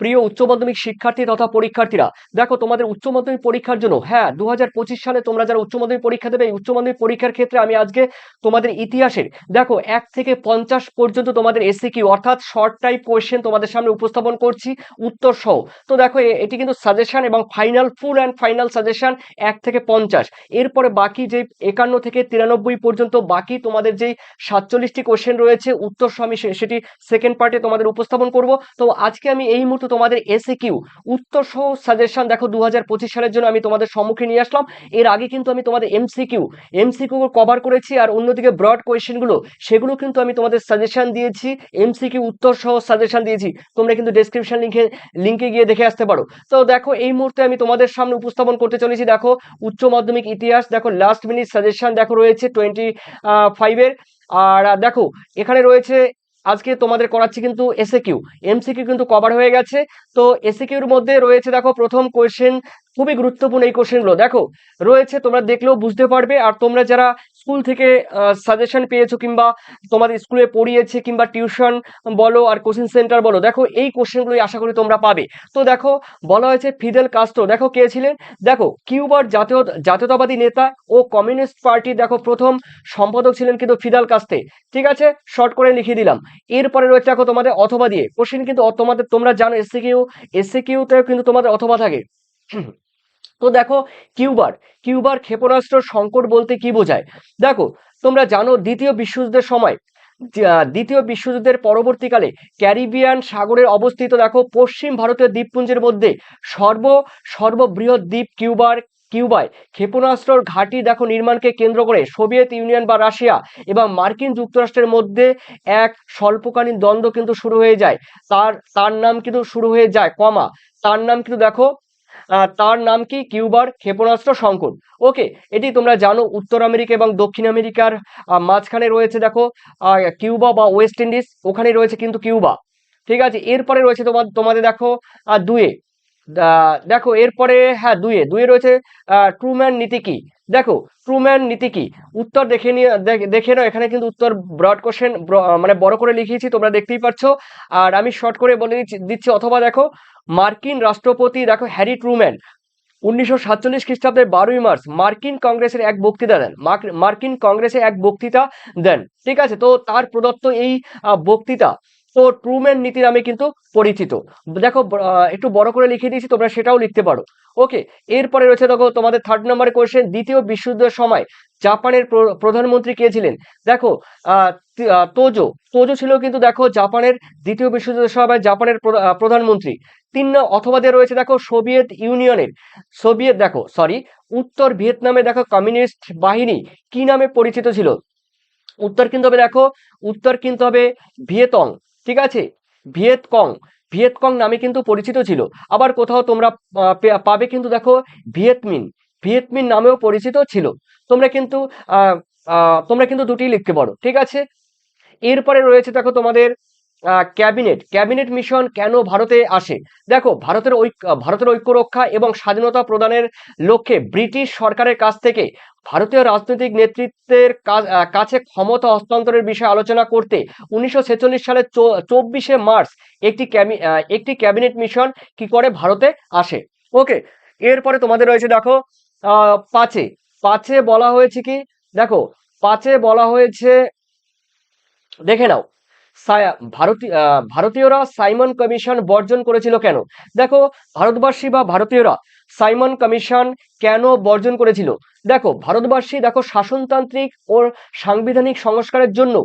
প্রিয় উচ্চ মাধ্যমিক শিক্ষার্থী তথা পরীক্ষার্থীরা, দেখো তোমাদের উচ্চ মাধ্যমিক পরীক্ষার জন্য হ্যাঁ দু হাজার পঁচিশ সালে তোমরা যারা উচ্চ মাধ্যমিক পরীক্ষা দেবে, এই উচ্চ মাধ্যমিক পরীক্ষার ক্ষেত্রে আমি আজকে তোমাদের ইতিহাসের, দেখো, এক থেকে পঞ্চাশ পর্যন্ত তোমাদের এসি কিউ, অর্থাৎ শর্ট টাইপ কোয়েশ্চেন তোমাদের সামনে উপস্থাপন করছি, উত্তর সহ। তো দেখো এটি কিন্তু সাজেশন এবং final full and final suggestion এক থেকে পঞ্চাশ। এরপরে বাকি যে একান্ন থেকে তিরানব্বই পর্যন্ত বাকি তোমাদের যেই সাতচল্লিশটি কোশ্চেন রয়েছে, উত্তর সহ আমি সেটি সেকেন্ড পার্টে তোমাদের উপস্থাপন করব। তো আজকে আমি এই মুহূর্তে তোমাদের এসে কিউ উত্তর সহ সাজেশন দেখো দু হাজার পঁচিশ সালের জন্য আমি তোমাদের সম্মুখে নিয়ে আসলাম। এর আগে কিন্তু আমি তোমাদের এমসিকিউ এমসিকিউ কভার করেছি আর অন্যদিকে ব্রড কোয়েশ্চেনগুলো সেগুলো কিন্তু আমি তোমাদের সাজেশন দিয়েছি এমসিকিউ উত্তর সহ সাজেশন দিয়েছি। তোমরা কিন্তু ডেসক্রিপশন লিঙ্কে লিঙ্কে গিয়ে দেখে আসতে পারো। তো দেখো, এই মুহূর্তে আমি তোমাদের সামনে উপস্থাপন করতে চলেছি। দেখো, উচ্চ মাধ্যমিক ইতিহাস, দেখো লাস্ট মিনিট সাজেশন দেখো রয়েছে টোয়েন্টি ফাইভের আর দেখো, এখানে রয়েছে আজকে তোমাদের করাচ্ছি কিন্তু এসে কিউ এমসিকিউ কিন্তু কভার হয়ে গেছে। তো এসে কিউর মধ্যে রয়েছে দেখো, প্রথম কোয়েশ্চেন খুবই গুরুত্বপূর্ণ এই কোশ্চেনগুলো দেখো, রয়েছে, তোমরা দেখলেও বুঝতে পারবে। আর তোমরা যারা স্কুল থেকে সাজেশন পেয়েছ কিংবা তোমাদের স্কুলে পড়িয়েছে কিংবা টিউশন বলো আর কোচিং সেন্টার বলো, দেখো এই কোশ্চেনগুলোই আশা করি তোমরা পাবে। তো দেখো, বলা হয়েছে ফিদেল কাস্ট্রো দেখো কে ছিলেন? দেখো, কিউবার জাতীয়, জাতীয়তাবাদী নেতা ও কমিউনিস্ট পার্টি দেখো প্রথম সম্পাদক ছিলেন কিন্তু ফিদাল কাস্তে ঠিক আছে? শর্ট করে লিখে দিলাম। এরপরে রয়েছে দেখো তোমাদের অথবা দিয়ে। কোশ্চেন কিন্তু তোমাদের, তোমরা জানো এসসি কিউ এসসি কিউতেও কিন্তু তোমাদের অথবা থাকে। তো দেখো, কিউবার কিউবার ক্ষেপণাস্ত্র সংকট বলতে কি বোঝায়? দেখো, তোমরা জানো দ্বিতীয় বিশ্বযুদ্ধের সময় দ্বিতীয় বিশ্বযুদ্ধের পরবর্তীকালে ক্যারিবিয়ান সাগরের অবস্থিত, দেখো, পশ্চিম ভারতীয় দ্বীপপুঞ্জের মধ্যে সর্ব, সর্ববৃহৎ দ্বীপ কিউবার, কিউবায় ক্ষেপণাস্ত্রর ঘাঁটি, দেখো, নির্মাণকে কেন্দ্র করে সোভিয়েত ইউনিয়ন বা রাশিয়া এবং মার্কিন যুক্তরাষ্ট্রের মধ্যে এক স্বল্পকালীন দ্বন্দ্ব কিন্তু শুরু হয়ে যায়। তার তার নাম কিন্তু শুরু হয়ে যায় কমা। তার নাম কিন্তু দেখো তার নাম কি? কিউবার ক্ষেপণাস্ত্র সংকট। ওকে, এটি তোমরা জানো, উত্তর আমেরিকা এবং দক্ষিণ আমেরিকার মাঝখানে রয়েছে, দেখো কিউবা বা ওয়েস্ট ইন্ডিজ, ওখানে রয়েছে কিন্তু কিউবা। ঠিক আছে, এরপরে রয়েছে তোমার তোমাদের দেখো দুয়ে। দেখো, এরপরে হ্যাঁ দুয়ে। দুয়ে রয়েছে ট্রুম্যান নীতি কি? দেখো ট্রুম্যান নীতি কি? উত্তর দেখে নিয়ে, দেখ- নাও, এখানে কিন্তু উত্তর ব্রড কোশ্চেন মানে বড় করে লিখিয়েছি, তোমরা দেখতেই পাচ্ছ আর আমি শর্ট করে বলে দিচ্ছি অথবা দেখো, মার্কিন রাষ্ট্রপতি, দেখো হ্যারি ট্রুম্যান উনিশশো সাতচল্লিশ খ্রিস্টাব্দের বারোই মার্চ, মার্কিন কংগ্রেসের এক বক্তৃতা দেন। মার্ক- মার্কিন কংগ্রেসে এক বক্তৃতা দেন। ঠিক আছে, তো তার প্রদত্ত এই বক্তৃতা তো ট্রুম্যান নীতি নামে কিন্তু পরিচিত। দেখো একটু বড় করে লিখে দিয়েছি, তোমরা সেটাও লিখতে পারো। ওকে এরপরে রয়েছে দেখো, তোমাদের থার্ড নম্বরে কোয়েশ্চেন দ্বিতীয় বিশ্বযুদ্ধের সময়। জাপানের প্র- প্রধানমন্ত্রী কে ছিলেন? দেখো তোজো। তোজো ছিল কিন্তু দেখো, জাপানের দ্বিতীয় বিশ্বযুদ্ধের সময়, জাপানের প্র- প্রধানমন্ত্রী। তিন অথবা দিয়ে রয়েছে দেখো, সোভিয়েত ইউনিয়নের। সোভিয়েত, দেখো সরি উত্তর ভিয়েতনামে দেখো, কমিউনিস্ট বাহিনী কি নামে পরিচিত ছিল? উত্তর কিন্তু হবে, দেখো, উত্তর কিন্তু হবে ভিয়েতং। ঠিক আছে? ভিয়েতকং ভিয়েতকং নামে কিন্তু পরিচিত ছিল। আবার কোথাও তোমরা পাবে কিন্তু দেখো ভিয়েতমিন। ভিয়েতমিন নামেও পরিচিত ছিল। তোমরা কিন্তু তোমরা কিন্তু দুটি লিখতে পারো। ঠিক আছে? এরপরে রয়েছে দেখো তোমাদের ক্যাবিনেট। ক্যাবিনেট মিশন কেন ভারতে আসে? দেখো, ভারতের ঐক্য ভারতের ঐক্য রক্ষা এবং স্বাধীনতা প্রদানের লক্ষ্যে ব্রিটিশ সরকারের কাছ থেকে ভারতীয় রাজনৈতিক নেতৃত্বের কাছে ক্ষমতা হস্তান্তরের বিষয়ে আলোচনা করতে উনিশশো সালের চব্বিশে মার্চ একটি একটি ক্যাবিনেট মিশন কি করে ভারতে আসে? ওকে, এরপরে তোমাদের রয়েছে দেখো পাঁচে। পাঁচে বলা হয়েছে কি? দেখো, পাঁচে বলা হয়েছে, দেখে নাও। ভারতীয়রা সাইমন কমিশন বর্জন করেছিল কেন? দেখো, ভারতবাসী বা ভারতীয়রা সাইমন কমিশন কেন বর্জন করেছিল? দেখো, ভারতবাসী দেখো শাসনতান্ত্রিক ও সাংবিধানিক সংস্কারের জন্য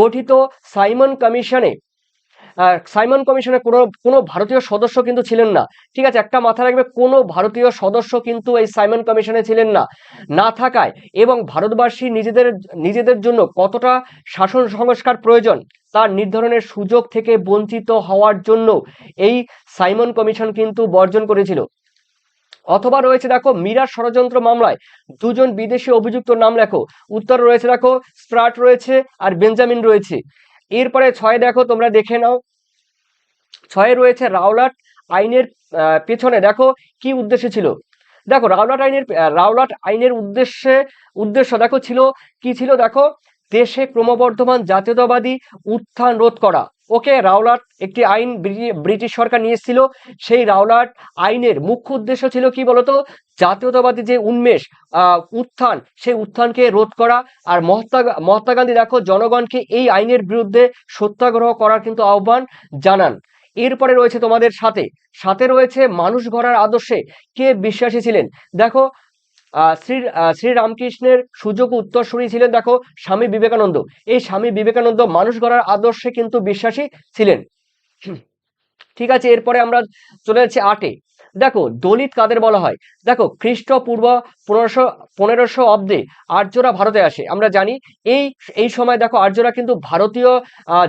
গঠিত সাইমন কমিশনে সাইমন কমিশনে কোনো কোনো ভারতীয় সদস্য কিন্তু ছিলেন না। ঠিক আছে, একটা মাথা রাখবে, কোনো ভারতীয় সদস্য কিন্তু এই সাইমন কমিশনে ছিলেন না। না থাকায় এবং ভারতবাসী নিজেদের নিজেদের জন্য কতটা শাসন সংস্কার প্রয়োজন তার নির্ধারণের সুযোগ থেকে বঞ্চিত হওয়ার জন্য এই সাইমন কমিশন কিন্তু বর্জন করেছিল। অথবা রয়েছে দেখো মিরার ষড়যন্ত্র মামলায় দুজন বিদেশি অভিযুক্ত নাম লেখো। উত্তর রয়েছে দেখো, স্প্রাট রয়েছে আর বেঞ্জামিন রয়েছে। এরপরে ছয় দেখো, তোমরা দেখে নাও। ছয়ে রয়েছে রাওলাট আইনের পেছনে। দেখো কি উদ্দেশ্য ছিল। দেখো, রাওলাট আইনের রাওলাট আইনের উদ্দেশ্যে, উদ্দেশ্য দেখো ছিল, কি ছিল? দেখো, দেশে ক্রমবর্ধমান জাতীয়তাবাদী উত্থান রোধ করা। ওকে রাওলাট একটি আইন ব্রি- ব্রিটিশ সরকার নিয়ে সেই রাওলাট আইনের মুখ্য উদ্দেশ্য ছিল কি বলতো? জাতীয়তাবাদী যে উন্মেষ উত্থান, সেই উত্থানকে রোধ করা। আর মহাত্মা মহাত্মা গান্ধী দেখো, জনগণকে এই আইনের বিরুদ্ধে সত্যাগ্রহ করার কিন্তু আহ্বান জানান। এরপরে রয়েছে তোমাদের সাথে। সাথে রয়েছে মানুষ গড়ার আদর্শে কে বিশ্বাসী ছিলেন? দেখো শ্রী শ্রীরামকৃষ্ণের সুযোগ উত্তরসূরি ছিলেন দেখো, স্বামী বিবেকানন্দ। এই স্বামী বিবেকানন্দ মানুষ গড়ার আদর্শে কিন্তু বিশ্বাসী ছিলেন। ঠিক আছে, এরপরে আমরা চলে যাচ্ছি আটে। দেখো, দলিত কাদের বলা হয়? দেখো খ্রিস্টপূর্ব পনেরোশো পনেরোশো অব্দে আর্যরা ভারতে আসে। আমরা জানি এই এই সময় দেখো আর্যরা কিন্তু ভারতীয়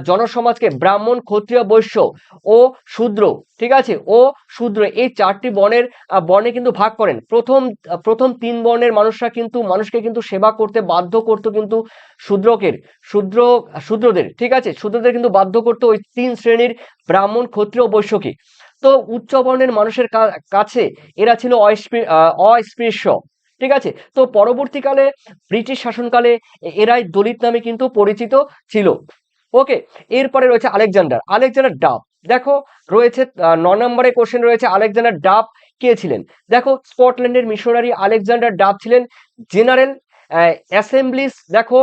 জনসমাজকে ব্রাহ্মণ, ক্ষত্রিয়, বৈশ্য ও শূদ্র, ঠিক আছে? ও শূদ্র, এই চারটি বর্ণের বর্ণে কিন্তু ভাগ করেন। প্রথম প্রথম তিন বর্ণের মানুষরা কিন্তু, মানুষকে কিন্তু সেবা করতে বাধ্য করতো কিন্তু শূদ্রকের, শূদ্র, শূদ্রদের, ঠিক আছে? শূদ্রদের কিন্তু বাধ্য করতো ওই তিন শ্রেণির ব্রাহ্মণ, ক্ষত্রিয়, বৈশ্যকে। তো উচ্চ বর্ণের মানুষের কাছে এরা ছিল অস্পৃশ্য, ঠিক আছে? তো পরবর্তীকালে ব্রিটিশ শাসনকালে এরাই দলিত নামে কিন্তু পরিচিত ছিল, ওকে? এরপরে রয়েছে আলেকজান্ডার আলেকজান্ডার ডাব। দেখো, রয়েছে ন নম্বরে কোশ্চেন রয়েছে, আলেকজান্ডার ডাব কে ছিলেন? দেখো, স্কটল্যান্ডের মিশনারি আলেকজান্ডার ডাব ছিলেন জেনারেল অ্যাসেম্বলিস, দেখো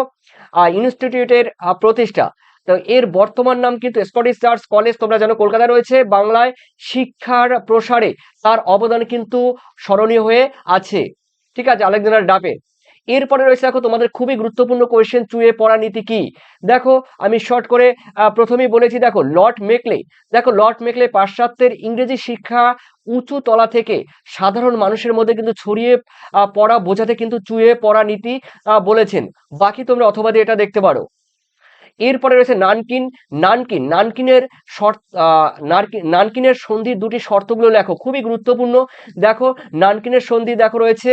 ইনস্টিটিউটের প্রতিষ্ঠা। তো এর বর্তমান নাম কিন্তু স্কটিশ চার্চ কলেজ তোমরা জানো কলকাতায় রয়েছে, বাংলায় শিক্ষার প্রসারে তার অবদান কিন্তু স্মরণীয় হয়ে আছে। ঠিক আছে, আলেকজান্ডার ডাবে এরপরে রয়েছে দেখো তোমাদের খুবই গুরুত্বপূর্ণ কোয়েশ্চেন চুয়ে পড়া নীতি কি? দেখো, আমি শর্ট করে প্রথমেই বলেছি, দেখো লর্ড মেকলে দেখো লর্ড মেকলে পাশ্চাত্যের ইংরেজি শিক্ষা উঁচু তলা থেকে সাধারণ মানুষের মধ্যে কিন্তু ছড়িয়ে পড়া, বোঝাতে কিন্তু চুয়ে পড়া নীতি বলেছেন। বাকি তোমরা অথবা এটা দেখতে পারো। এরপরে রয়েছে নানকিন। নানকিন, নানকিনের শর্ত নানকিনের সন্ধির দুটি শর্তগুলো লেখো, খুবই গুরুত্বপূর্ণ। দেখো, নানকিনের সন্ধি দেখো রয়েছে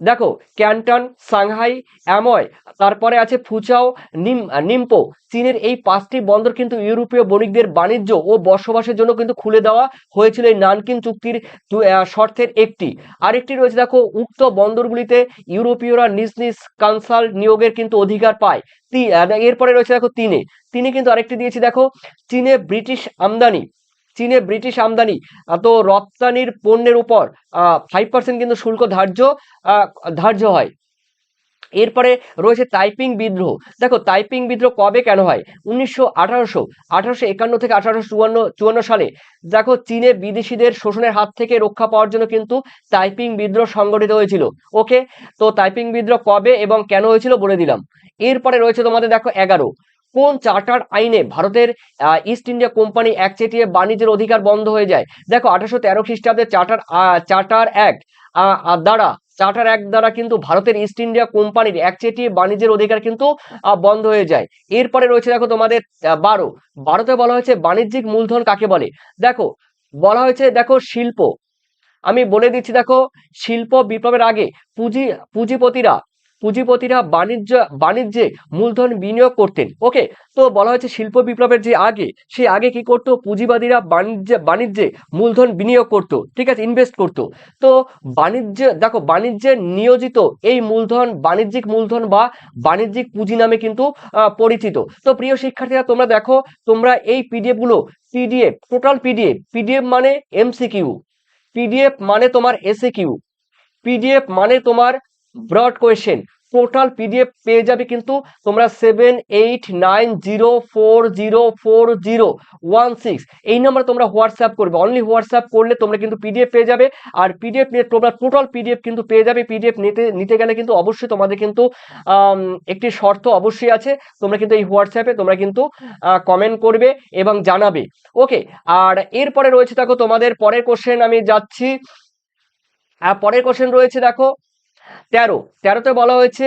দেখো, ক্যান্টন, সাংহাই, অ্যাময়, তারপরে আছে ফুচাও, নিম নিম্পো। চীনের এই পাঁচটি বন্দর কিন্তু ইউরোপীয় বণিকদের বাণিজ্য ও বসবাসের জন্য কিন্তু খুলে দেওয়া হয়েছিল এই নানকিন চুক্তির শর্তের একটি। আরেকটি রয়েছে, দেখো, উক্ত বন্দরগুলিতে ইউরোপীয়রা নিজ নিজ কনসাল নিয়োগের কিন্তু অধিকার পায়। এরপরে রয়েছে, দেখো, তিনে। তিনি কিন্তু আরেকটি দিয়েছি, দেখো, চীনে ব্রিটিশ আমদানি। চীনে ব্রিটিশ আমদানি তো রপ্তানির পণ্যের উপর ফাইভ পার্সেন্ট কিন্তু শুল্ক ধার্য ধার্য হয়। এরপরে রয়েছে তাইপিং বিদ্রোহ। দেখো তাইপিং বিদ্রোহ কবে কেন হয়? উনিশশো আঠারোশো আঠারোশো একান্ন থেকে আঠারোশো চুয়ান্ন চুয়ান্ন সালে। দেখো, চীনে বিদেশিদের শোষণের হাত থেকে রক্ষা পাওয়ার জন্য কিন্তু তাইপিং বিদ্রোহ সংগঠিত হয়েছিল। ওকে তো তাইপিং বিদ্রোহ কবে এবং কেন হয়েছিল বলে দিলাম। এরপরে রয়েছে তোমাদের দেখো এগারো। কোন চার্টার আইনে ভারতের ইস্ট ইন্ডিয়া কোম্পানি একচেটিয়ে বাণিজ্যের অধিকার বন্ধ হয়ে যায়? দেখো, আঠারোশো তেরো খ্রিস্টাব্দে চার্টার চার্টার এক দ্বারা, চার্টার এক দ্বারা কিন্তু ভারতের ইস্ট ইন্ডিয়া কোম্পানির একচেটিয়ে বাণিজ্যের অধিকার কিন্তু বন্ধ হয়ে যায়। এরপরে রয়েছে দেখো তোমাদের বারো। বারোতে বলা হয়েছে বাণিজ্যিক মূলধন কাকে বলে? দেখো, বলা হয়েছে দেখো শিল্প। আমি বলে দিচ্ছি দেখো, শিল্প বিপ্লবের আগে পুঁজি, পুঁজিপতিরা পুঁজিপতিরা বাণিজ্য, বাণিজ্যে মূলধন বিনিয়োগ করতেন। ওকে, তো বলা হয়েছে শিল্প বিপ্লবের যে আগে, সেই আগে কি করতো? পুঁজিবাদীরা বাণিজ্য, বাণিজ্যে মূলধন বিনিয়োগ করতো, ঠিক আছে ইনভেস্ট করতো। তো বাণিজ্য, দেখো, বাণিজ্যে নিয়োজিত এই মূলধন, বাণিজ্যিক মূলধন বা বাণিজ্যিক পুঁজি নামে কিন্তু পরিচিত। তো প্রিয় শিক্ষার্থীরা, তোমরা দেখো, তোমরা এই পিডিএফগুলো পিডিএফ টোটাল পিডিএফ পিডিএফ মানে এমসিকিউ পিডিএফ মানে তোমার এসএ কিউ পিডিএফ মানে তোমার ব্রড কোয়েশ্চেন টোটাল পিডিএফ পেয়ে যাবে কিন্তু তোমরা seven eight nine zero four zero four zero one six এই নাম্বারে তোমরা হোয়াটসঅ্যাপ করবে। অনলি হোয়াটসঅ্যাপ করলে তোমরা কিন্তু পিডিএফ পেয়ে যাবে। আর পিডিএফ নিয়ে তোমরা টোটাল পিডিএফ কিন্তু পেয়ে যাবে। পিডিএফ নিতে নিতে গেলে কিন্তু অবশ্যই তোমাদের কিন্তু একটি শর্ত অবশ্যই আছে। তোমরা কিন্তু এই হোয়াটসঅ্যাপে তোমরা কিন্তু কমেন্ট করবে এবং জানাবে। ওকে আর এরপরে রয়েছে দেখো তোমাদের পরের কোশ্চেন আমি যাচ্ছি। পরের কোশ্চেন রয়েছে দেখো তেরো, তেরোতে বলা হয়েছে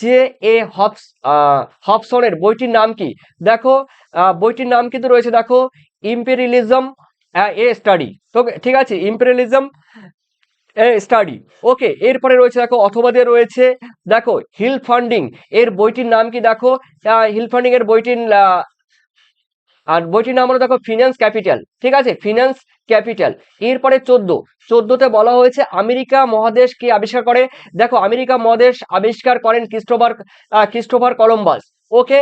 যে এ হবস হবসনের বইটির নাম কি? দেখো বইটির নাম কিন্তু রয়েছে, দেখো, ইম্পেরিয়ালিজম এ স্টাডি। তো ঠিক আছে, ইম্পেরিয়ালিজম, এ স্টাডি। ওকে, এরপরে রয়েছে, দেখো, অথবা দিয়ে রয়েছে, দেখো, হিল ফান্ডিং, এর বইটির নাম কি? দেখো হিল ফান্ডিং এর বইটির আর বইটির নাম হলো দেখো ফিনান্স ক্যাপিটাল ঠিক আছে? ফিনান্স ক্যাপিটাল এরপরে চোদ্দ। চোদ্দতে বলা হয়েছে আমেরিকা মহাদেশ কি আবিষ্কার করে। দেখো, আমেরিকা মহাদেশ আবিষ্কার করেন ক্রিস্টোফার ক্রিস্টোফার কলম্বাস ওকে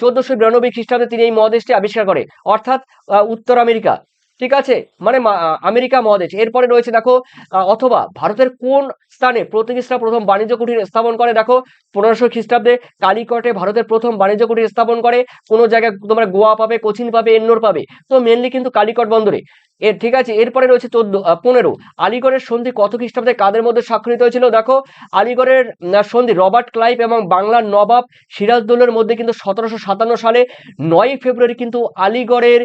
চোদ্দশো বিরানব্বই খ্রিস্টাব্দে তিনি এই মহাদেশটি আবিষ্কার করে। অর্থাৎ উত্তর আমেরিকা। ঠিক আছে? মানে আমেরিকা মহাদেশ। এরপরে রয়েছে দেখো অথবা ভারতের কোন স্থানে প্রতিষ্ঠা প্রথম বাণিজ্য কুটির স্থাপন করে? দেখো, পনেরোশো খ্রিস্টাব্দে কালিকটে ভারতের প্রথম বাণিজ্য কুটির স্থাপন করে। কোনো জায়গায় তোমরা গোয়া পাবে, কোচিন পাবে, এন্নোর পাবে। তো মেনলি কিন্তু কালিকট বন্দরে। এর, ঠিক আছে, এরপরে রয়েছে চোদ্দ পনেরো। আলিগড়ের সন্ধি কত খ্রিস্টাব্দে কাদের মধ্যে স্বাক্ষরিত হয়েছিল? দেখো, আলিগড়ের সন্ধি রবার্ট ক্লাইভ এবং বাংলার নবাব সিরাজদৌলের মধ্যে কিন্তু সতেরোশো সাতান্ন সালে নয় ফেব্রুয়ারি কিন্তু আলিগড়ের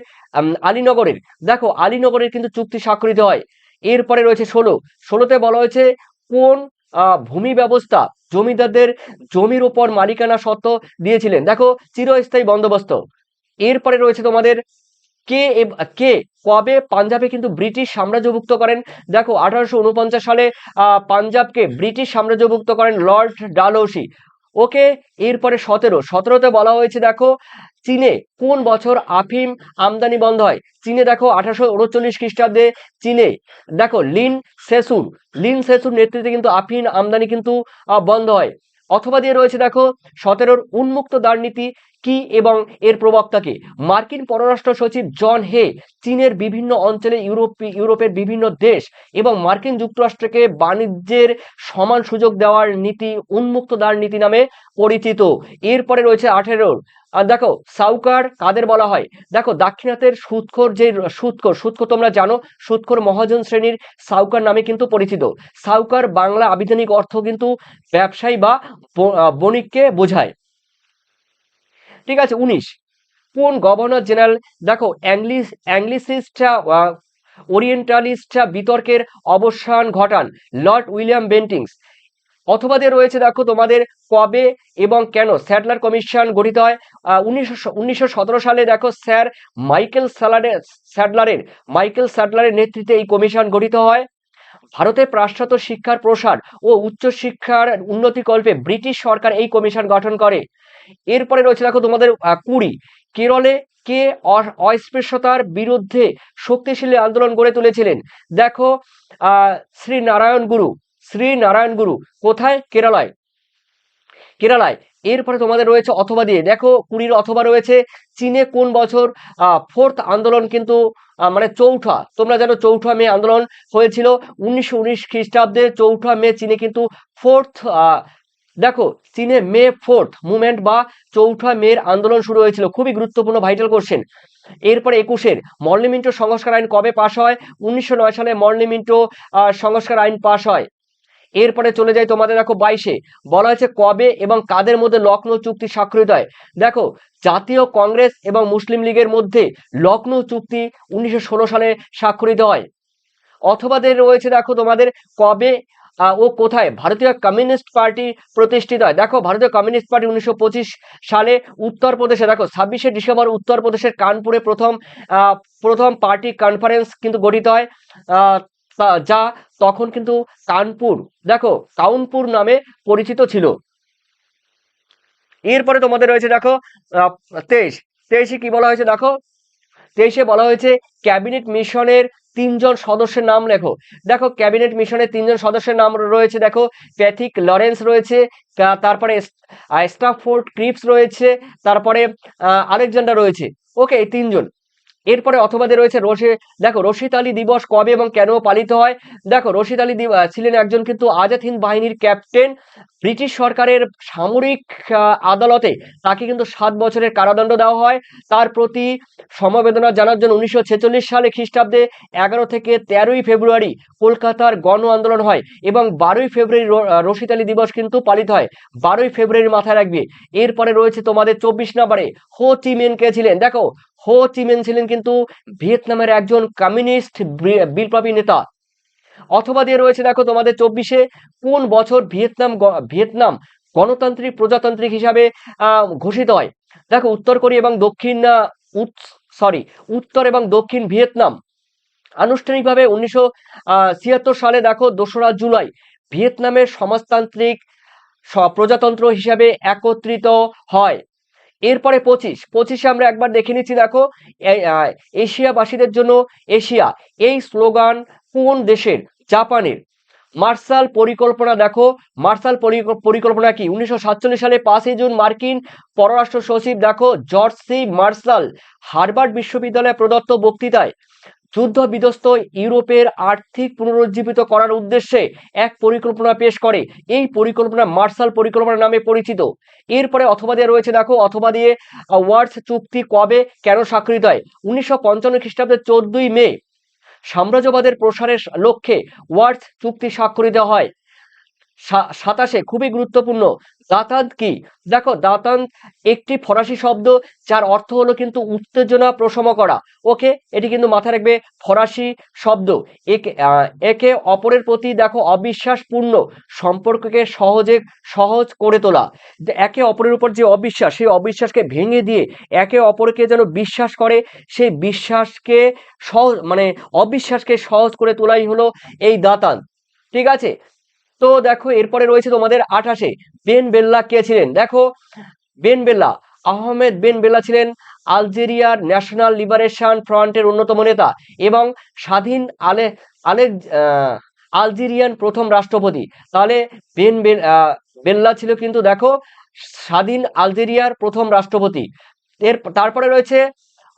আলীনগরের, দেখো, আলীনগরের কিন্তু চুক্তি স্বাক্ষরিত হয়। এরপরে রয়েছে ষোলো। ষোলোতে বলা হয়েছে কোন ভূমি ব্যবস্থা জমিদারদের জমির উপর মালিকানা সত্ত্ব দিয়েছিলেন? দেখো, চিরস্থায়ী বন্দোবস্ত। এরপরে রয়েছে তোমাদের কে কে কবে পাঞ্জাবে কিন্তু ব্রিটিশ সাম্রাজ্যভুক্ত করেন? দেখো, আঠারোশো উনপঞ্চাশ সালে পাঞ্জাবকে ব্রিটিশ সাম্রাজ্যভুক্ত করেন লর্ড ডালহৌসি। ওকে, এরপরে সতেরো। সতেরোতে বলা হয়েছে, দেখো, চীনে কোন বছর আফিম আমদানি বন্ধ হয়? চীনে দেখো, আঠারোশো উনচল্লিশ খ্রিস্টাব্দে চীনে। দেখো, লিন সেসুর লিন সেসুর নেতৃত্বে কিন্তু আফিম আমদানি কিন্তু বন্ধ হয়। অথবা দিয়ে রয়েছে, দেখো, সতেরোর উন্মুক্ত দ্বার নীতি কি এবং এর প্রবক্তাকে মার্কিন পররাষ্ট্র সচিব জন হে, চীনের বিভিন্ন অঞ্চলে ইউরোপ, ইউরোপের বিভিন্ন দেশ এবং মার্কিন যুক্তরাষ্ট্রকে বাণিজ্যের সমান সুযোগ দেওয়ার নীতি উন্মুক্ত দ্বার নীতি নামে পরিচিত। এরপরে রয়েছে আঠেরোর আর দেখো, সাউকার কাদের বলা হয়? দেখো, দাক্ষিণাত্যের সুৎখোর যে সুৎখোর সুৎখোর তোমরা জানো, সুৎখোর মহাজন শ্রেণির সাউকার নামে কিন্তু পরিচিত। সাউকার বাংলা আবিধানিক অর্থ কিন্তু ব্যবসায়ী বা বণিককে বোঝায়। ঠিক আছে, উনিশ। কোন গভর্নর জেনারেল, দেখো অ্যাংলিস অ্যাংলিসিস্টরা ওরিয়েন্টালিস্টরা বিতর্কের অবসান ঘটান, লর্ড উইলিয়াম বেন্টিংস। অথবা রয়েছে, দেখো, তোমাদের কবে এবং কেন স্যাডলার কমিশন গঠিত হয় উনিশশো সালে, দেখো, স্যার মাইকেল স্যালারের স্যাডলারের, মাইকেল স্যাডলারের নেতৃত্বে এই কমিশন গঠিত হয়। ভারতে পাশ্চাত্য শিক্ষার প্রসার ও উচ্চশিক্ষার উন্নতিকল্পে ব্রিটিশ সরকার এই কমিশন গঠন করে। এরপরে রয়েছে দেখো তোমাদের কুড়ি। কেরলে কে অস্পৃশ্যতার বিরুদ্ধে শক্তিশালী আন্দোলন গড়ে তুলেছিলেন? দেখো, আহ, শ্রী নারায়ণ গুরু। শ্রী নারায়ণ গুরু কোথায়? কেরালায়। কেরালায়। এরপরে তোমাদের রয়েছে অথবা দিয়ে। দেখো, কুড়ির অথবা রয়েছে। চীনে কোন বছর ফোর্থ আন্দোলন কিন্তু মানে চৌঠা, তোমরা জানো চৌঠা মে আন্দোলন হয়েছিল। উনিশশো উনিশ খ্রিস্টাব্দে চৌঠা মে চীনে কিন্তু ফোর্থ দেখো, চীনে মে ফোর্থ মুভমেন্ট বা চৌঠা মের আন্দোলন শুরু হয়েছিল। খুবই গুরুত্বপূর্ণ ভাইটাল কোশ্চেন। এরপরে একুশের মর্লিমিন্টো সংস্কার আইন কবে পাশ হয়? উনিশশো নয় সালে মর্লিমিন্টো সংস্কার আইন পাশ হয়। এরপরে চলে যায় তোমাদের দেখো বাইশে। বলা হয়েছে কবে এবং কাদের মধ্যে লখনৌ চুক্তি স্বাক্ষরিত হয়? দেখো, জাতীয় কংগ্রেস এবং মুসলিম লীগের মধ্যে লখনৌ চুক্তি উনিশশো ষোলো সালে স্বাক্ষরিত হয়। অথবা রয়েছে দেখো তোমাদের কবে ও কোথায়? ভারতীয় কমিউনিস্ট পার্টি প্রতিষ্ঠিত হয়। দেখো, ভারতীয় কমিউনিস্ট পার্টি উনিশশো পঁচিশ সালে উত্তরপ্রদেশে, দেখো, ছাব্বিশে ডিসেম্বর উত্তরপ্রদেশের কানপুরে প্রথম প্রথম পার্টি কনফারেন্স কিন্তু গঠিত হয়। যা তখন কিন্তু কানপুর, দেখো কাউনপুর নামে পরিচিত ছিল। এরপরে তোমাদের রয়েছে দেখো তেইশ। তেইশে কি বলা হয়েছে দেখো? তেইশে বলা হয়েছে ক্যাবিনেট মিশনের তিনজন সদস্যের নাম লেখো। দেখো ক্যাবিনেট মিশনের তিনজন সদস্যের নাম রয়েছে দেখো প্যাথিক লরেন্স রয়েছে তারপরে স্টাফোর্ড ক্রিপস রয়েছে, তারপরে আলেকজান্ডার রয়েছে। ওকে, এই তিনজন। এরপরে অথবাদে রয়েছে রশি, দেখো রশিদ আলী দিবস কবে এবং কেন পালিত হয়? দেখো রশিদ আলী ছিলেন একজন কিন্তু আজাদ হিন্দ বাহিনীর ক্যাপ্টেন। ব্রিটিশ সরকারের সামরিক আদালতে তাকে কিন্তু সাত বছরের কারাদণ্ড দেওয়া হয়। তার প্রতি সমবেদনা জানার জন্য উনিশশো ছেচল্লিশ সালে খ্রিস্টাব্দে এগারো থেকে তেরোই ফেব্রুয়ারি কলকাতার গণ আন্দোলন হয় এবং বারোই ফেব্রুয়ারি রশিদ আলী দিবস কিন্তু পালিত হয়। বারোই ফেব্রুয়ারি মাথায় রাখবে। এরপরে রয়েছে তোমাদের চব্বিশ নম্বরে হো চিমেন কে ছিলেন। দেখো হো চিমেন ছিলেন কিন্তু ভিয়েতনামের একজন কমিউনিস্ট বিপ্লবী নেতা। অথবা দিয়ে রয়েছে দেখো তোমাদের চব্বিশে, কোন বছর ভিয়েতনাম ভিয়েতনাম গণতান্ত্রিক প্রজাতান্ত্রিক হিসাবে ঘোষিত হয়? দেখো উত্তর কোরিয়া এবং দক্ষিণ সরি উত্তর এবং দক্ষিণ ভিয়েতনাম। আনুষ্ঠানিকভাবে উনিশশো ছিয়াত্তর সালে দেখো দোসরা জুলাই ভিয়েতনামের সমাজতান্ত্রিক প্রজাতন্ত্র হিসাবে একত্রিত হয়। এরপরে পঁচিশ। পঁচিশে আমরা একবার দেখে নিচ্ছি, দেখো এশিয়াবাসীদের জন্য এশিয়া, এই স্লোগান কোন দেশের? জাপানের। মার্শাল পরিকল্পনা, দেখো, মার্শাল পরিকল্পনা কি? উনিশশো সাতচল্লিশ সালে পাঁচই জুন মার্কিন পররাষ্ট্র সচিব, দেখো, জর্জ সি মার্শাল হার্ভার্ড বিশ্ববিদ্যালয়ে প্রদত্ত বক্তৃতায় যুদ্ধ বিধ্বস্ত ইউরোপের আর্থিক পুনরুজ্জীবিত করার উদ্দেশ্যে এক পরিকল্পনা পেশ করে। এই পরিকল্পনা মার্শাল পরিকল্পনা নামে পরিচিত। এরপরে অথবা দিয়ে রয়েছে দেখো অথবা দিয়ে ওয়ার্ডস চুক্তি কবে, কেন স্বাক্ষরিত হয়? উনিশশো পঞ্চান্ন খ্রিস্টাব্দে চোদ্দই মে, সাম্রাজ্যবাদের প্রসারের লক্ষ্যে ওয়ার্ডস চুক্তি স্বাক্ষরিত হয়। সাতাশে খুবই গুরুত্বপূর্ণ। দাতান্ত কি? দেখো দাতান্ত একটি ফরাসি শব্দ যার অর্থ হলো কিন্তু উত্তেজনা প্রশম করা। ওকে, এটি কিন্তু মাথায় রাখবে ফরাসি শব্দ। একে একে অপরের প্রতি দেখো অবিশ্বাসপূর্ণ সম্পর্ককে সহজে সহজ করে তোলা। একে অপরের উপর যে অবিশ্বাস, সেই অবিশ্বাসকে ভেঙে দিয়ে একে অপরকে যেন বিশ্বাস করে, সেই বিশ্বাসকে সহজ মানে অবিশ্বাসকে সহজ করে তোলাই হলো এই দাতান। ঠিক আছে? তো দেখো, এরপরে রয়েছে তোমাদের আঠাশে। বেন বেল্লা কে ছিলেন? দেখো, Ben Bella. Ahmed Ben Bella ছিলেন আলজেরিয়ার ন্যাশনাল লিবারেশন ফ্রন্টের অন্যতম নেতা এবং স্বাধীন আলে আলে আলজেরিয়ান প্রথম রাষ্ট্রপতি। তাহলে বেন বেল্লা ছিল কিন্তু দেখো, স্বাধীন আলজেরিয়ার প্রথম রাষ্ট্রপতি। এর, তারপরে রয়েছে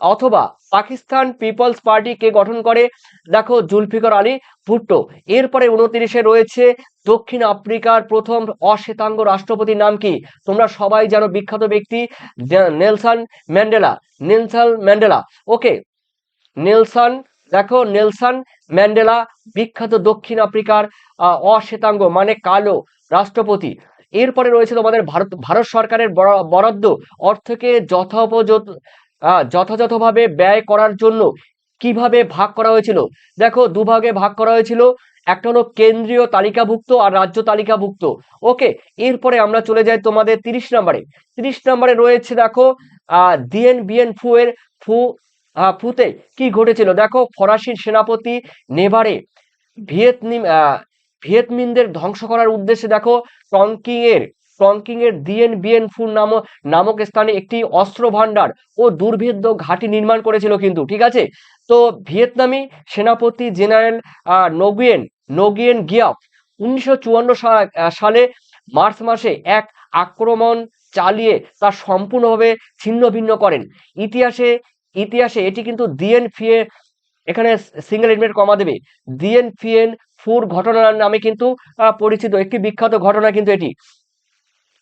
অথবা পাকিস্তান পিপলস পার্টি কে গঠন করে দেখো জুলফিকর আলী ভুট্টো এরপরে উনত্রিশে রয়েছে দক্ষিণ আফ্রিকার প্রথম অশ্বেতাঙ্গ রাষ্ট্রপতির নাম কি? তোমরা সবাই জানো বিখ্যাত ব্যক্তি Nelson Mandela Nelson Mandela. Okay Nelson দেখো নেলসন ম্যান্ডেলা বিখ্যাত দক্ষিণ আফ্রিকার অশ্বেতাঙ্গ মানে কালো রাষ্ট্রপতি। এরপরে রয়েছে তোমাদের ভারত ভারত সরকারের বরা- বরাদ্দ অর্থকে যথোপযথ আহ, যথাযথভাবে ব্যয় করার জন্য কীভাবে ভাগ করা হয়েছিল? দেখো, দুভাগে ভাগ করা হয়েছিল। একটা হলো কেন্দ্রীয় তালিকাভুক্ত আর রাজ্য তালিকাভুক্ত। ওকে, এরপরে আমরা চলে যাই তোমাদের তিরিশ নম্বরে। তিরিশ নম্বরে রয়েছে, দেখো ডিএন বিয়েন ফু এর ফু ফুতে কি ঘটেছিল? দেখো ফরাসি সেনাপতি নেভারে ভিয়েতনিম ভিয়েতমিনদের ধ্বংস করার উদ্দেশ্যে, দেখো টঙ্কিং এর এর দিয়েন বিয়েন ফু নাম নামক স্থানে একটি অস্ত্র ভান্ডার ও দুর্ভেদ্য ঘাঁটি নির্মাণ করেছিল কিন্তু, ঠিক আছে? তো ভিয়েতনামি সেনাপতি জেনারেল নোগুয়েন, নোগিয়েন গিয়াফ উনিশশো চুয়ান্ন সালে মার্চ মাসে এক আক্রমণ চালিয়ে তা সম্পূর্ণভাবে ছিন্ন ভিন্ন করেন। ইতিহাসে ইতিহাসে এটি কিন্তু দিয়েন ফিয়ে এখানে সিঙ্গেল এডমিট কমা দেবে। দিয়েন ফিয়েন ফুর ঘটনার নামে কিন্তু পরিচিত, একটি বিখ্যাত ঘটনা কিন্তু এটি।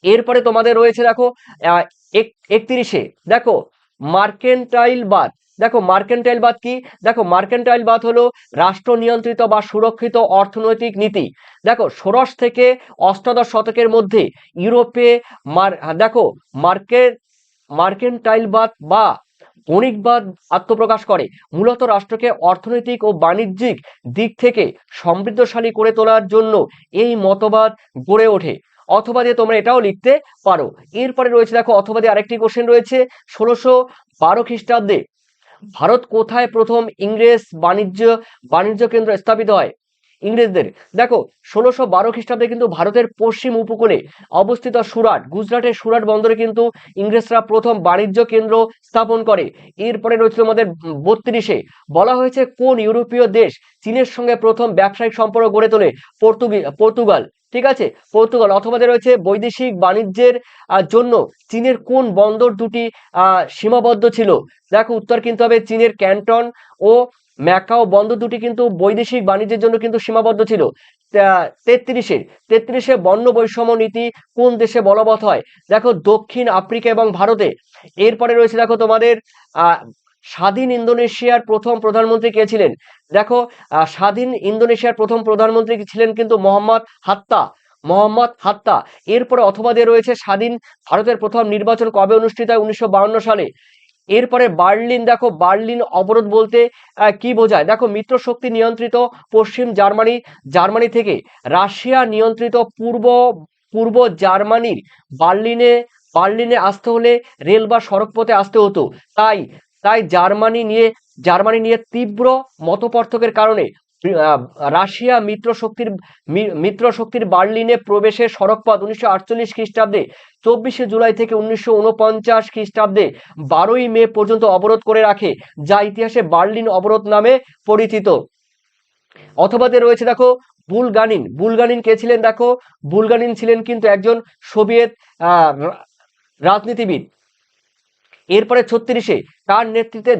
এরপরে তোমাদের রয়েছে, দেখো এক- একত্রিশে, দেখো, মার্কেন্টাইল বাদ দেখো, মার্কেন্টাইল বাদ কি? দেখো, মার্কেন্টাইল বাদ হলো রাষ্ট্র নিয়ন্ত্রিত বা সুরক্ষিত অর্থনৈতিক নীতি। দেখো, ষোড়শ থেকে অষ্টাদশ শতকের মধ্যে ইউরোপে মার দেখো মার্কেট মার্কেন্টাইলবাদ বা বণিকবাদ আত্মপ্রকাশ করে। মূলত রাষ্ট্রকে অর্থনৈতিক ও বাণিজ্যিক দিক থেকে সমৃদ্ধশালী করে তোলার জন্য এই মতবাদ গড়ে ওঠে। অথবা দিয়ে তোমরা এটাও লিখতে পারো। এরপরে রয়েছে দেখো, অথবা দিয়ে আরেকটি কোশ্চেন রয়েছে, ষোলোশো বারো খ্রিস্টাব্দে ভারত কোথায় প্রথম ইংরেজ বাণিজ্য বাণিজ্য কেন্দ্র স্থাপিত হয়? ইংরেজদের। দেখো, ষোলোশো বারো খ্রিস্টাব্দে কিন্তু ভারতের পশ্চিম উপকূলে অবস্থিত সুরাট, গুজরাটের সুরাট বন্দরে কিন্তু ইংরেজরা প্রথম বাণিজ্য কেন্দ্র স্থাপন করে। এরপরে রয়েছে আমাদের বত্রিশে। বলা হয়েছে কোন ইউরোপীয় দেশ চীনের সঙ্গে প্রথম ব্যবসায়িক সম্পর্ক গড়ে তোলে? পর্তুগি, পর্তুগাল। ঠিক আছে? পর্তুগাল অথবা রয়েছে বৈদেশিক বাণিজ্যের জন্য চীনের কোন বন্দর দুটি সীমাবদ্ধ ছিল? দেখো, উত্তর কিন্তু হবে চীনের ক্যান্টন ও ম্যাকাও বন্দর দুটি কিন্তু বৈদেশিক বাণিজ্যের জন্য কিন্তু সীমাবদ্ধ ছিল। তেত্রিশে তেত্রিশে বর্ণ বৈষম্য নীতি কোন দেশে বলবৎ হয়? দেখো, দক্ষিণ আফ্রিকা এবং ভারতে। এরপরে রয়েছে দেখো তোমাদের স্বাধীন ইন্দোনেশিয়ার প্রথম প্রধানমন্ত্রী কে ছিলেন? দেখো স্বাধীন ইন্দোনেশিয়ার প্রথম প্রধানমন্ত্রী ছিলেন কিন্তু মোহাম্মদ হাত্তা মোহাম্মদ হাত্তা। এরপরে অথবা দিয়ে রয়েছে স্বাধীন ভারতের প্রথম নির্বাচন কবে অনুষ্ঠিত হয়? উনিশশো সালে। এরপরে বার্লিন, দেখো, বার্লিন অবরোধ বলতে কি বোঝায়? দেখো মিত্র শক্তি নিয়ন্ত্রিত পশ্চিম জার্মানি জার্মানি থেকে রাশিয়া নিয়ন্ত্রিত পূর্ব পূর্ব জার্মানির বার্লিনে বার্লিনে আসতে হলে রেল বা সড়কপথে আসতে হতো। তাই তাই জার্মানি নিয়ে জার্মানি নিয়ে তীব্র মতপার্থক্যের কারণে রাশিয়া মিত্র শক্তির মিত্র শক্তির বার্লিনে প্রবেশের সড়কপথ উনিশশো আটচল্লিশ খ্রিস্টাব্দে, চব্বিশে জুলাই থেকে উনিশশো উনপঞ্চাশ খ্রিস্টাব্দে বারোই মে পর্যন্ত অবরোধ করে রাখে, যা ইতিহাসে বার্লিন অবরোধ নামে পরিচিত। অথবা তে রয়েছে দেখো, বুলগানিন। বুলগানিন কে ছিলেন দেখো? বুলগানিন ছিলেন কিন্তু একজন সোভিয়েত রাজনীতিবিদ। এরপরে ছত্রিশে কার নেতৃত্বে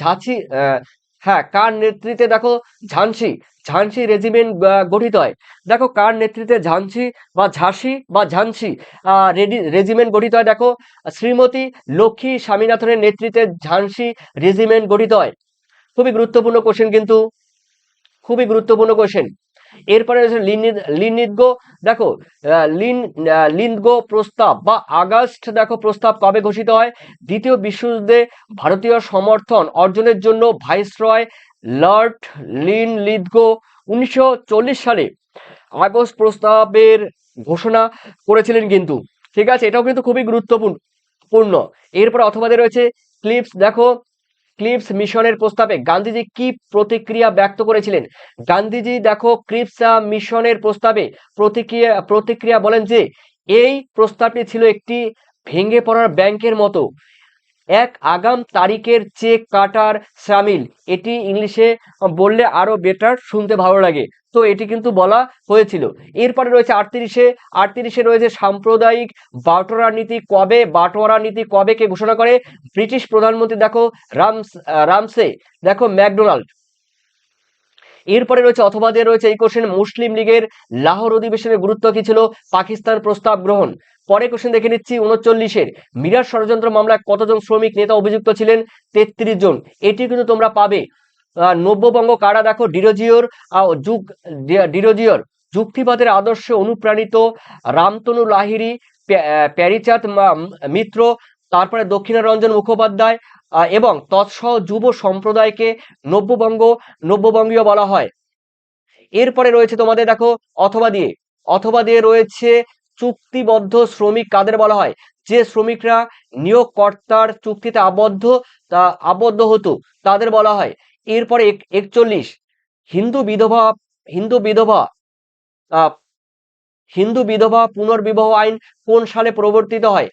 ঝাঁসি হ্যাঁ কার নেতৃত্বে দেখো ঝান্সি ঝান্সি রেজিমেন্ট গঠিত হয়। দেখো কার নেতৃত্বে ঝান্সি বা ঝাঁসি বা ঝান্সি রেজিমেন্ট গঠিত হয়। দেখো শ্রীমতী লক্ষ্মী স্বামীনাথনের নেতৃত্বে ঝান্সি রেজিমেন্ট গঠিত হয়। খুবই গুরুত্বপূর্ণ কোশ্চেন কিন্তু, খুবই গুরুত্বপূর্ণ কোশ্চেন এরপরে রয়েছে লিন- লিনগো দেখো লিন লিনগো প্রস্তাব বা আগস্ট, দেখো, প্রস্তাব কবে ঘোষিত হয়? দ্বিতীয় বিশ্বযুদ্ধে ভারতীয় সমর্থন অর্জনের জন্য ভাইসরয় লর্ড লিন লিদগো উনিশশো চল্লিশ সালে আগস্ট প্রস্তাবের ঘোষণা করেছিলেন কিন্তু। ঠিক আছে? এটাও কিন্তু খুবই গুরুত্বপূর্ণ। পূর্ণ এরপর অথবাদে রয়েছে ক্লিপস, দেখো ক্লিপস মিশনের প্রস্তাবে গান্ধীজি কি প্রতিক্রিয়া ব্যক্ত করেছিলেন? গান্ধীজি দেখো ক্রিপস আহ, মিশনের প্রস্তাবে প্রতিক্রিয়া প্রতিক্রিয়া বলেন যে এই প্রস্তাবটি ছিল একটি ভেঙে পড়ার ব্যাংকের মতো। এক আগাম তারিখের চেক কাটার সামিল। এটি ইংলিশে বললে আরও বেটার শুনতে ভালো লাগে। তো এটি কিন্তু বলা হয়েছিল। এরপরে রয়েছে আটত্রিশে আটত্রিশে রয়েছে সাম্প্রদায়িক বাটোয়ারা নীতি কবে, বাটোয়ারা নীতি কবে কে ঘোষণা করে? ব্রিটিশ প্রধানমন্ত্রী দেখো, রামস রামসে, দেখো ম্যাকডোনাল্ড। এরপরে রয়েছে অথবা দিয়ে রয়েছে এই কোশ্চেন মুসলিম লীগের লাহোর অধিবেশনের গুরুত্ব কি ছিল? পাকিস্তান প্রস্তাব গ্রহণ। পরে কোশ্চেন দেখে নিচ্ছি, উনচল্লিশের। মিরাট ষড়যন্ত্র মামলায় কতজন শ্রমিক নেতা অভিযুক্ত ছিলেন? তেত্রিশ জন। এটি কিন্তু তোমরা পাবে। নব্যবঙ্গ কারা? দেখো, ডিরোজিওর যুগ ডিরোজিওর যুক্তিবাদের আদর্শে অনুপ্রাণিত রামতনু লাহিরি প্যা- প্যারিচাঁদ মিত্র, তারপরে দক্ষিণারঞ্জন মুখোপাধ্যায় এবং তৎসহ যুব সম্প্রদায়কে নব্যবঙ্গ, নব্যবঙ্গীয় বলা হয়। এরপরে রয়েছে তোমাদের, দেখো, অথবা দিয়ে। অথবা দিয়ে রয়েছে চুক্তিবদ্ধ শ্রমিক কাদের বলা হয়? যে শ্রমিকরা নিয়োগকর্তার চুক্তিতে আবদ্ধ, তা আবদ্ধ হতো, তাদের বলা হয়। এরপরে এক- একচল্লিশ। হিন্দু বিধবা হিন্দু বিধবা হিন্দু বিধবা পুনর্বিবাহ আইন কোন সালে প্রবর্তিত হয়?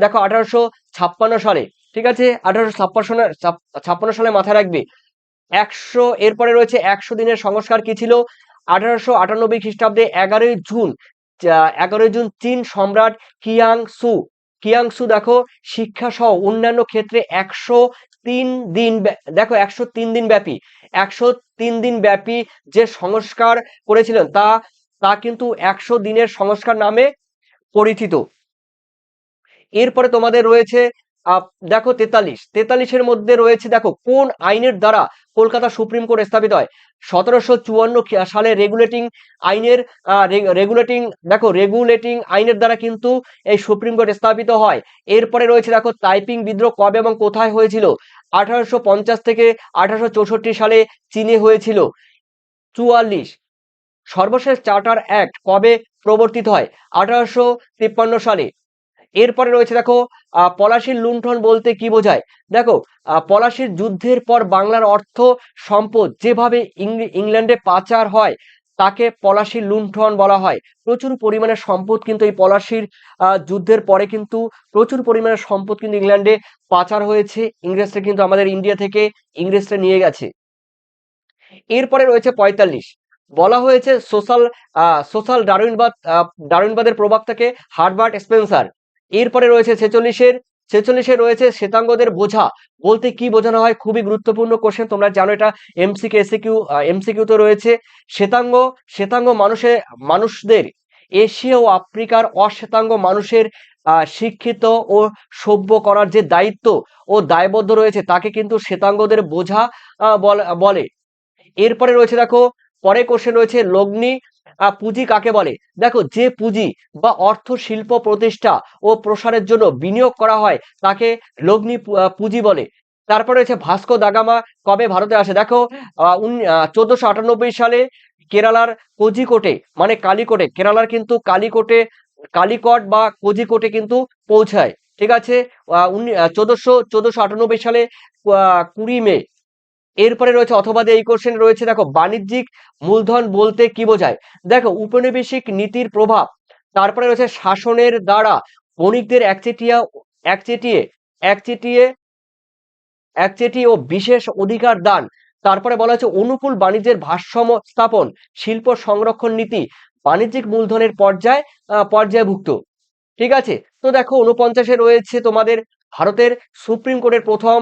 দেখো, আঠারোশো ছাপ্পান্ন সালে, ঠিক আছে? আঠারোশো ছাপ্পান্ন ছাপ্পান্ন সালে মাথায় রাখবে। একশো, এরপরে রয়েছে একশো দিনের সংস্কার কি ছিল? আঠারোশো আটানব্বই খ্রিস্টাব্দে এগারোই জুন এগারোই জুন চীন সম্রাট কিয়াং সু কিয়াং সু দেখো শিক্ষা সহ অন্যান্য ক্ষেত্রে একশো তিন দিন দেখো একশো তিন দিন ব্যাপী। একশো তিন দিন ব্যাপী যে সংস্কার করেছিলেন তা তা কিন্তু একশো দিনের সংস্কার নামে পরিচিত। এরপরে তোমাদের রয়েছে দেখো তেতাল্লিশ। তেতাল্লিশের মধ্যে রয়েছে, দেখো, কোন আইনের দ্বারা কলকাতা সুপ্রিম কোর্ট স্থাপিত হয়? সতেরোশো চুয়ান্ন সালে রেগুলেটিং আইনের রেগুলেটিং দেখো রেগুলেটিং আইনের দ্বারা কিন্তু এই সুপ্রিম কোর্ট স্থাপিত হয়। এরপরে রয়েছে, দেখো, টাইপিং বিদ্রোহ কবে এবং কোথায় হয়েছিল? আঠারোশো পঞ্চাশ থেকে আঠারোশো চৌষট্টি সালে চীনে হয়েছিল। চুয়াল্লিশ। সর্বশেষ চার্টার অ্যাক্ট কবে প্রবর্তিত হয়? আঠারোশো তিপ্পান্ন সালে। এরপরে রয়েছে দেখো পলাশির লুণ্ঠন বলতে কি বোঝায়? দেখো পলাশির যুদ্ধের পর বাংলার অর্থ সম্পদ যেভাবে ইংল্যান্ডে পাচার হয় তাকে পলাশির লুণ্ঠন বলা হয়। প্রচুর পরিমাণে সম্পদ কিন্তু এই পলাশির যুদ্ধের পরে কিন্তু প্রচুর পরিমাণে সম্পদ কিন্তু ইংল্যান্ডে পাচার হয়েছে। ইংরেজরা কিন্তু আমাদের ইন্ডিয়া থেকে ইংরেজরা নিয়ে গেছে। এরপরে রয়েছে পঁয়তাল্লিশ। বলা হয়েছে সোশ্যাল সোশ্যাল ডারউইনবাদ আহ, ডারউইনবাদের প্রবক্তাকে হারবার্ট স্পেন্সার। এরপরে রয়েছে ছেচল্লিশের, ছেচল্লিশে রয়েছে শ্বেতাঙ্গদের বোঝা। বলতে কি বোঝানো হয়? খুবই গুরুত্বপূর্ণ কোশ্চেন তোমরা জানো এটা এমসিকে এসিকিউ এমসিকিউ তো রয়েছে। শ্বেতাঙ্গ শ্বেতাঙ্গ মানুষের মানুষদের এশিয়া ও আফ্রিকার অশ্বেতাঙ্গ মানুষের শিক্ষিত ও সভ্য করার যে দায়িত্ব ও দায়বদ্ধ রয়েছে, তাকে কিন্তু শ্বেতাঙ্গদের বোঝা বলে। এরপরে রয়েছে দেখো পরে কোশ্চেন রয়েছে লগ্নি পুঁজি কাকে বলে? দেখো, যে পুঁজি বা অর্থ শিল্প প্রতিষ্ঠা ও প্রসারের জন্য বিনিয়োগ করা হয়, তাকে লগ্নি পুঁজি বলে। তারপরে রয়েছে ভাস্কো দাগামা কবে ভারতে আসে? দেখো চোদ্দশো আটানব্বই সালে কেরালার কোজিকোটে মানে কালিকোটে, কেরালার কিন্তু কালিকোটে, কালিকট বা কোজিকোটে কিন্তু পৌঁছায়। ঠিক আছে? চোদ্দশো চোদ্দশো আটানব্বই সালে কুড়ি মে এরপরে রয়েছে, অথবা এই কোশ্চেন রয়েছে, দেখো, বাণিজ্যিক মূলধন বলতে কি বোঝায়? দেখো উপনিবেশিক নীতির প্রভাব, তারপরে রয়েছে শাসনের দ্বারা বণিকদের একচেটিয়া একচেটিয়ে একচেটিয়ে একচেটিয়ে ও বিশেষ অধিকার দান। তারপরে বলা হচ্ছে অনুকূল বাণিজ্যের ভারসাম্য স্থাপন, শিল্প সংরক্ষণ নীতি, বাণিজ্যিক মূলধনের পর্যায় পর্যায়ভুক্ত। ঠিক আছে? তো দেখো উনপঞ্চাশে রয়েছে তোমাদের, ভারতের সুপ্রিম কোর্টের প্রথম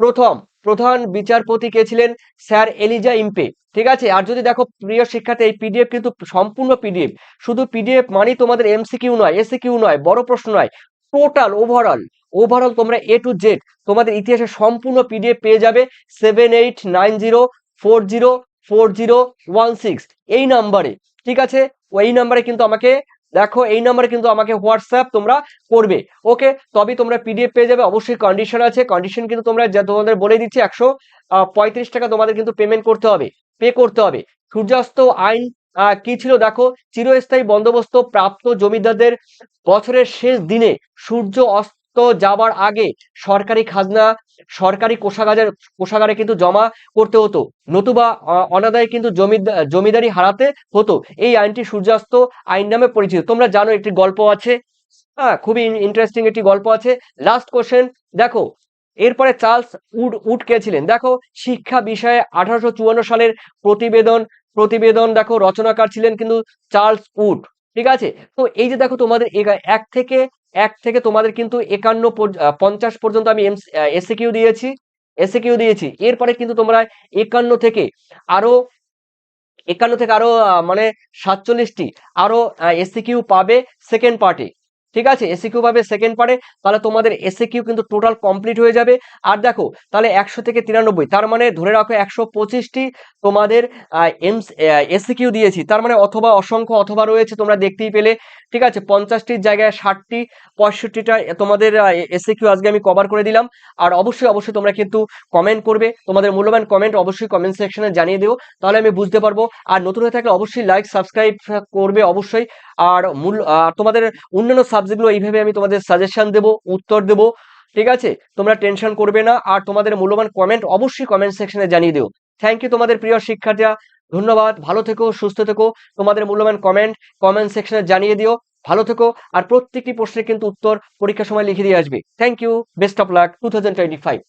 প্রথম প্রধান বিচারপতি কে ছিলেন স্যার এলিজা ইম্পে। ঠিক আছে? আর যদি দেখো প্রিয় শিক্ষার্থী, এই পিডিএফ কিন্তু সম্পূর্ণ পিডিএফ শুধু পিডিএফ মানে তোমাদের এমসিকিউ নয় এসিকিউ নয়, বড় প্রশ্ন নয় টোটাল ওভারঅল ওভারঅল তোমরা এ টু জেড তোমাদের ইতিহাসের সম্পূর্ণ পিডিএফ পেয়ে যাবে seven eight nine zero four zero four zero one six এই নাম্বারে ঠিক আছে? ওই নাম্বারে কিন্তু আমাকে দেখো এই নাম্বারে কিন্তু আমাকে হোয়াটসঅ্যাপ তোমরা করবে। ওকে তবে তোমরা পিডিএফ পেয়ে যাবে। অবশ্যই কন্ডিশন আছে। কন্ডিশন কিন্তু তোমরা যা তোমাদের বলে দিচ্ছি, একশো পঁয়ত্রিশ টাকা তোমাদের কিন্তু পেমেন্ট করতে হবে। পে করতে হবে। সূর্যাস্ত আইন কি ছিল দেখো? চিরস্থায়ী বন্দোবস্ত প্রাপ্ত জমিদারদের বছরের শেষ দিনে সূর্য অস্ত যাবার আগে সরকারি খাজনা সরকারি কোষাগারের, কোষাগারে কিন্তু জমা করতে হতো, নতুবা অনাদায় কিন্তু জমিদা- জমিদারি হারাতে হতো। এই আইনটি সূর্যাস্ত আইন নামে পরিচিত। তোমরা জানো একটি গল্প আছে হ্যাঁ খুবই ইন্টারেস্টিং একটি গল্প আছে। লাস্ট কোশ্চেন দেখো, এরপরে চার্লস উড উড কে ছিলেন? দেখো, শিক্ষা বিষয়ে আঠারোশো চুয়ান্ন সালের প্রতিবেদন প্রতিবেদন দেখো, রচনাকার ছিলেন কিন্তু চার্লস উড, ঠিক আছে? তো এই যে দেখো তোমাদের এক থেকে এক থেকে তোমাদের কিন্তু একান্ন পঞ্চাশ পর্যন্ত আমি এসে কিউ দিয়েছি এসে কিউ দিয়েছি। এরপরে কিন্তু তোমরা একান্ন থেকে আরও, একান্ন থেকে আরও মানে সাতচল্লিশটি আরও এসে কিউ পাবে সেকেন্ড পার্টে ঠিক আছে? এসে কিউ পাবে সেকেন্ড পারে, তাহলে তোমাদের এসে কিউ কিন্তু টোটাল কমপ্লিট হয়ে যাবে। আর দেখো, তাহলে একশো থেকে তিরানব্বই, তার মানে ধরে রাখো একশো পঁচিশটি তোমাদের এমস এসে কিউ দিয়েছি। তার মানে অথবা অসংখ্য অথবা রয়েছে, তোমরা দেখতেই পেলে। ঠিক আছে? পঞ্চাশটির জায়গায় ষাটটি, পঁয়ষট্টিটা তোমাদের এসে কিউ আজকে আমি কভার করে দিলাম। আর অবশ্যই অবশ্যই তোমরা কিন্তু কমেন্ট করবে। তোমাদের মূল্যবান কমেন্ট অবশ্যই কমেন্ট সেকশনে জানিয়ে দিও। তাহলে আমি বুঝতে পারব। আর নতুন হয়ে থাকলে অবশ্যই লাইক সাবস্ক্রাইব করবে অবশ্যই। আর মূল তোমাদের অন্যান্য সাবজেক্টগুলো এইভাবে আমি তোমাদের সাজেশন দেব, উত্তর দেব, ঠিক আছে? তোমরা টেনশন করবে না। আর তোমাদের মূল্যবান কমেন্ট অবশ্যই কমেন্ট সেকশনে জানিয়ে দিও। থ্যাংক ইউ তোমাদের প্রিয় শিক্ষার্থীরা। ধন্যবাদ। ভালো থেকো, সুস্থ থেকো। তোমাদের মূল্যবান কমেন্ট কমেন্ট সেকশনে জানিয়ে দিও। ভালো থেকো। আর প্রত্যেকটি প্রশ্নের কিন্তু উত্তর পরীক্ষার সময় লিখে দিয়ে আসবে। Thank you best of luck two thousand twenty five